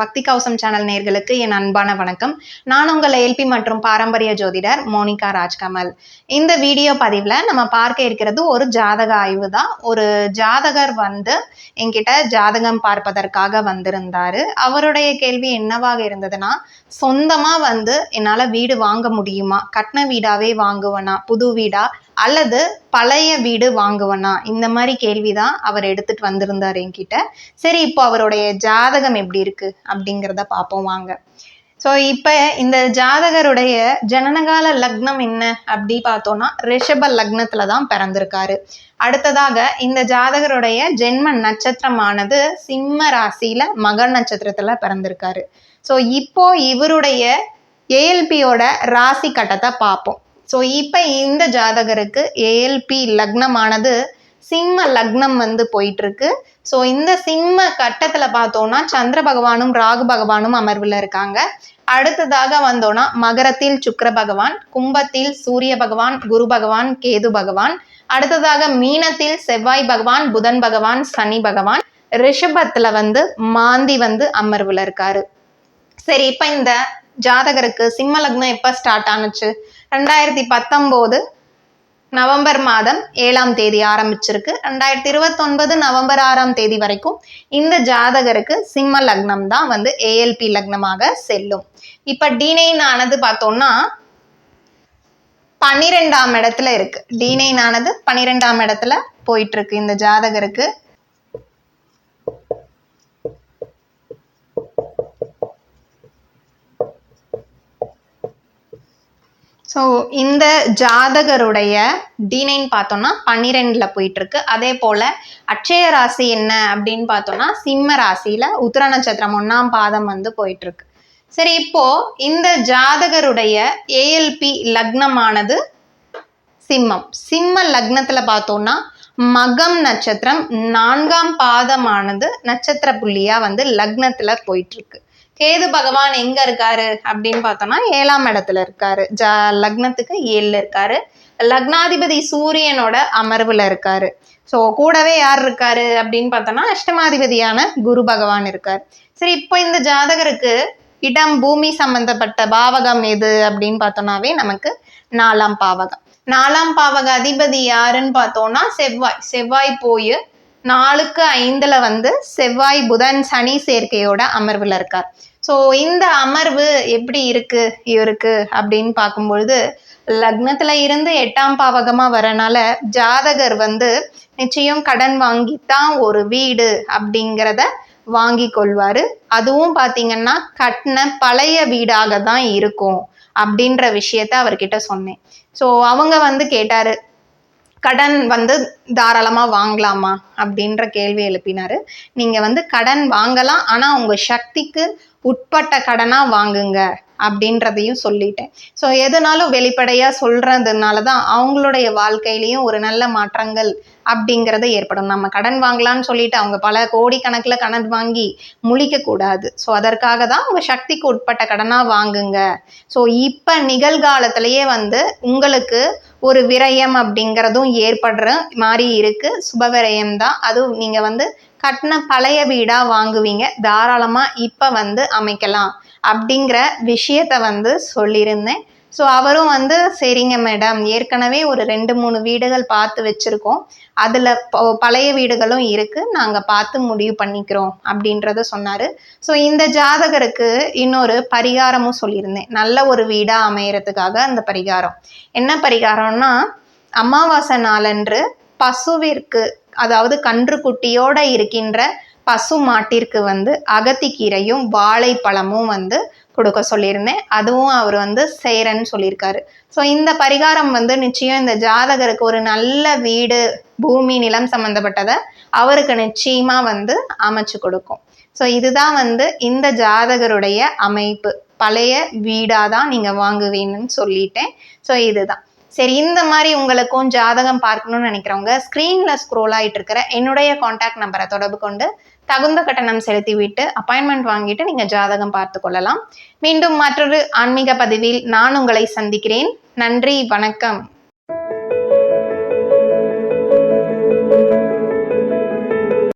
பக்தி கவசம் சேனல் நேர்களுக்கு என் அன்பான வணக்கம். நான் உங்கள் எல்பி மற்றும் பாரம்பரிய ஜோதிடர் மோனிகா ராஜ்கமல். இந்த வீடியோ பதிவில் நம்ம பார்க்க இருக்கிறது ஒரு ஜாதக ஆய்வு தான். ஒரு ஜாதகர் வந்து என்கிட்ட ஜாதகம் பார்ப்பதற்காக வந்திருந்தார். அவருடைய கேள்வி என்னவாக இருந்ததுன்னா சொந்தமாக வந்து என்னால் வீடு வாங்க முடியுமா? கட்டின வீடாகவே வாங்குவேனா? புது வீடாக அல்லது பழைய வீடு வாங்குவனா? இந்த மாதிரி கேள்வி தான் அவர் எடுத்துட்டு வந்திருந்தார் என்கிட்ட. சரி இப்போ அவருடைய ஜாதகம் எப்படி இருக்கு? அப்படிங்கிறத பார்ப்போம் வாங்க. ஸோ இப்போ இந்த ஜாதகருடைய ஜனனகால லக்னம் என்ன அப்படி பார்த்தோம்னா ரிஷப லக்னத்தில் தான் பிறந்திருக்காரு. அடுத்ததாக இந்த ஜாதகருடைய ஜென்ம நட்சத்திரமானது சிம்ம ராசியில் மகர் நட்சத்திரத்தில் பிறந்திருக்காரு. ஸோ இப்போ இவருடைய ஏஎல்பியோட ராசி கட்டத்தை பார்ப்போம். ஸோ இப்போ இந்த ஜாதகருக்கு ஏஎல்பி லக்னமானது சிம்ம லக்னம் வந்து போயிட்டு இருக்கு ஸோ இந்த சிம்ம கட்டத்தில் பார்த்தோம்னா சந்திர பகவானும் ராகு பகவானும் அமர்வில் இருக்காங்க. அடுத்ததாக வந்தோம்னா மகரத்தில் சுக்கர பகவான் கும்பத்தில் சூரிய பகவான் குரு பகவான் கேது பகவான். அடுத்ததாக மீனத்தில் செவ்வாய் பகவான் புதன் பகவான் சனி பகவான். ரிஷபத்தில் வந்து மாந்தி வந்து அமர்வுல இருக்காரு. சரி இப்ப இந்த ஜாதகருக்கு சிம்ம லக்னம் எப்ப ஸ்டார்ட் ஆனுச்சு? ரெண்டாயிரத்தி பத்தொம்போது நவம்பர் மாதம் ஏழாம் தேதி ஆரம்பிச்சிருக்கு. ரெண்டாயிரத்தி இருபத்தொன்பது நவம்பர் ஆறாம் தேதி வரைக்கும் இந்த ஜாதகருக்கு சிம்ம லக்னம் தான் வந்து ஏஎல்பி லக்னமாக செல்லும். இப்ப டினைன் ஆனது பார்த்தோம்னா பன்னிரெண்டாம் இடத்துல இருக்கு. டினைன் ஆனது பன்னிரெண்டாம் இடத்துல போயிட்டு இருக்கு இந்த ஜாதகருக்கு. ஸோ இந்த ஜாதகருடைய டினைன் பார்த்தோம்னா பன்னிரெண்டில் போயிட்டுருக்கு. அதே போல் அட்சய ராசி என்ன அப்படின்னு பார்த்தோம்னா சிம்ம ராசியில் உத்திர நட்சத்திரம் ஒன்றாம் பாதம் வந்து போயிட்டுருக்கு. சரி இப்போது இந்த ஜாதகருடைய ஏஎல்பி லக்னமானது சிம்மம். சிம்ம லக்னத்தில் பார்த்தோம்னா மகம் நட்சத்திரம் நான்காம் பாதமானது நட்சத்திர புள்ளியாக வந்து லக்னத்தில் போயிட்டுருக்கு. கேது பகவான் எங்க இருக்காரு அப்படின்னு பார்த்தோம்னா ஏழாம் இடத்துல இருக்காரு. ஜ லக்னத்துக்கு ஏழுல இருக்காரு. லக்னாதிபதி சூரியனோட அமர்வுல இருக்காரு. ஸோ கூடவே யார் இருக்காரு அப்படின்னு பார்த்தோம்னா அஷ்டமாதிபதியான குரு பகவான் இருக்கார். சரி இப்போ இந்த ஜாதகருக்கு இடம் பூமி சம்பந்தப்பட்ட பாவகம் எது அப்படின்னு பார்த்தோம்னாவே நமக்கு நாலாம் பாவகம். நாலாம் பாவக அதிபதி யாருன்னு பார்த்தோம்னா செவ்வாய். செவ்வாய் போய் நாலுக்கு ஐந்துல வந்து செவ்வாய் புதன் சனி சேர்க்கையோட அமர்வுல இருக்கார். ஸோ இந்த அமர்வு எப்படி இருக்கு இவருக்கு அப்படின்னு பார்க்கும்பொழுது லக்னத்துல இருந்து எட்டாம் பாவகமா வரனால ஜாதகர் வந்து நிச்சயம் கடன் வாங்கித்தான் ஒரு வீடு அப்படிங்கிறத வாங்கி கொள்வாரு. அதுவும் பார்த்தீங்கன்னா கட்டின பழைய வீடாக தான் இருக்கும் அப்படின்ற விஷயத்த அவர்கிட்ட சொன்னேன். ஸோ அவங்க வந்து கேட்டாரு கடன் வந்து தாராளமாக வாங்கலாமா அப்படின்ற கேள்வி எழுப்பினார். நீங்கள் வந்து கடன் வாங்கலாம் ஆனால் உங்கள் சக்திக்கு உட்பட்ட கடனாக வாங்குங்க அப்படின்றதையும் சொல்லிட்டேன். ஸோ எதுனாலும் வெளிப்படையாக சொல்கிறதுனால தான் அவங்களுடைய வாழ்க்கையிலையும் ஒரு நல்ல மாற்றங்கள் அப்படிங்கிறது ஏற்படும். நம்ம கடன் வாங்கலாம்னு சொல்லிட்டு அவங்க பல கோடிக்கணக்கில் கடன் வாங்கி முழிக்கக்கூடாது ஸோ அதற்காக தான் உங்கள் சக்திக்கு உட்பட்ட கடனாக வாங்குங்க. ஸோ இப்போ நிகழ்காலத்திலேயே வந்து உங்களுக்கு ஒரு விரயம் அப்படிங்கிறதும் ஏற்படுற மாதிரி இருக்குது சுப விரயம் தான். அதுவும் நீங்கள் வந்து கட்டின பழைய வீடாக வாங்குவீங்க. தாராளமாக இப்போ வந்து அமைக்கலாம். அப்படிங்கிற விஷயத்த வந்து சொல்லியிருந்தேன் ஸோ அவரும் வந்து சரிங்க மேடம் ஏற்கனவே ஒரு ரெண்டு மூணு வீடுகள் பார்த்து வச்சுருக்கோம். அதில் பழைய வீடுகளும் இருக்குது நாங்கள் பார்த்து முடிவு பண்ணிக்கிறோம் அப்படின்றத சொன்னார். ஸோ இந்த ஜாதகருக்கு இன்னொரு பரிகாரமும் சொல்லியிருந்தேன். நல்ல ஒரு வீடாக அமையறதுக்காக அந்த பரிகாரம். என்ன பரிகாரம்னா அமாவாசை நாளன்று பசுவிற்கு அதாவது கன்றுக்குட்டியோடு இருக்கின்ற பசு மாட்டிற்கு வந்து அகத்திக்கீரையும் வாழைப்பழமும் வந்து கொடுக்க சொல்லியிருந்தேன். அதுவும் அவர் வந்து செய்கிறேன்னு சொல்லியிருக்காரு. ஸோ இந்த பரிகாரம் வந்து நிச்சயம் இந்த ஜாதகருக்கு ஒரு நல்ல வீடு பூமி நிலம் சம்மந்தப்பட்டதை அவருக்கு நிச்சயமாக வந்து அமைச்சு கொடுக்கும். ஸோ இதுதான் வந்து இந்த ஜாதகருடைய அமைப்பு. பழைய வீடாக தான் நீங்கள் வாங்குவீங்கன்னு சொல்லிட்டேன். ஸோ இதுதான். சரி இந்த மாதிரி உங்களுக்கும் ஜாதகம் பார்க்கணும்னு நினைக்கிறவங்க ஸ்க்ரீனில் ஸ்க்ரோல் ஆகிட்டு இருக்கிற என்னுடைய காண்டாக்ட் நம்பரை தொடர்பு கொண்டு தகுந்த கட்டணம் செலுத்திவிட்டு அப்பாயின்மெண்ட் வாங்கிட்டு நீங்கள் ஜாதகம் பார்த்து கொள்ளலாம். மீண்டும் மற்றொரு ஆன்மீக பதிவில் நான் உங்களை சந்திக்கிறேன். நன்றி வணக்கம்.